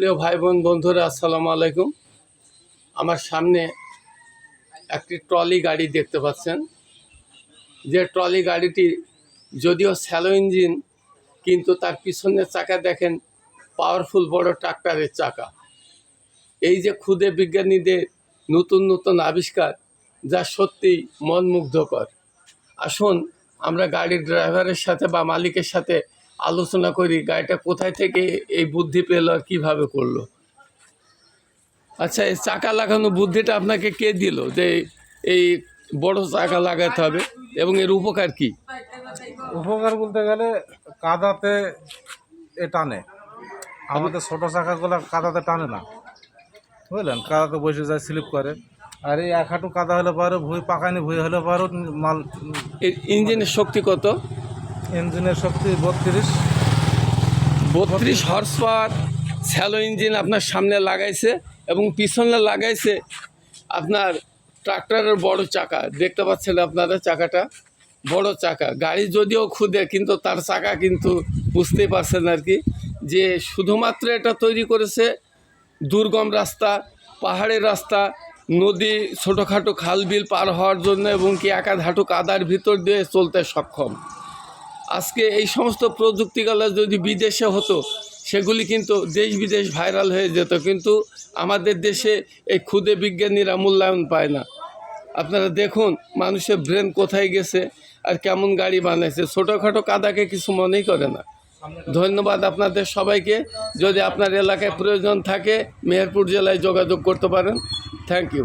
প্রিয় ভাই বোন বন্ধুরা, আসসালামু আলাইকুম। আমার সামনে একটি ট্রলি গাড়ি দেখতে পাচ্ছেন। যে ট্রলি গাড়িটি যদিও স্যালো ইঞ্জিন, কিন্তু তার পিছনের চাকা দেখেন পাওয়ারফুল বড় ট্রাক্টরের চাকা। এই যে ক্ষুদে বিজ্ঞানীদের নতুন নতুন আবিষ্কার, যা সত্যি মনমুগ্ধকর। আসুন, আমরা গাড়ির ড্রাইভারের সাথে বা মালিকের সাথে আলোচনা করি গাড়িটা কোথায় থেকে এই বুদ্ধি পেল আর কীভাবে করল? আচ্ছা এই চাকা লাগানো বুদ্ধিটা আপনাকে কে দিল যে এই বড় চাকা লাগাতে হবে এবং এর উপকার কি? উপকার বলতে গেলে কাদাতে এ টানে। আমাদের ছোট চাকাগুলো কাদাতে টানে না। বুঝলেন? কাদাতে বসে যায় স্লিপ করে। আর এই এক হাঁটু কাদা হলে পারো ভুঁই পাকানি ভুঁই হলে পারো মাল এর ইঞ্জিনের শক্তি কত? ইঞ্জিনের শক্তি বত্রিশ। বত্রিশ হর্স পাওয়ার স্যালো ইঞ্জিন আপনার সামনে লাগাইছে এবং পিছনে লাগাইছে আপনার ট্রাক্টরের বড় চাকা। দেখতে পাচ্ছেন আপনারা চাকাটা? বড় চাকা। গাড়ি যদিও খুদে কিন্তু তার চাকা কিন্তু বুঝতেই পারছেন আর কি যে শুধুমাত্র এটা তৈরি করেছে দুর্গম রাস্তা পাহাড়ের রাস্তা নদী ছোটোখাটো খাল বিল পার হওয়ার জন্য এবং কি একাধ হাঁটু কাদার ভিতর দিয়ে চলতে সক্ষম। আজকে এই সমস্ত প্রযুক্তিগুলো যদি বিদেশে হতো, সেগুলি কিন্তু দেশ বিদেশ ভাইরাল হয়ে যেত, কিন্তু আমাদের দেশে এই ক্ষুদে বিজ্ঞানীরা মূল্যায়ন পায় না। আপনারা দেখুন, মানুষের ব্রেন কোথায় গেছে আর কেমন গাড়ি বানাইছে। ছোটোখাটো কাদাকে কিছু মনেই করে না। ধন্যবাদ আপনাদের সবাইকে। যদি আপনার এলাকায় প্রয়োজন থাকে, মেহেরপুর জেলায় যোগাযোগ করতে পারেন। Thank you.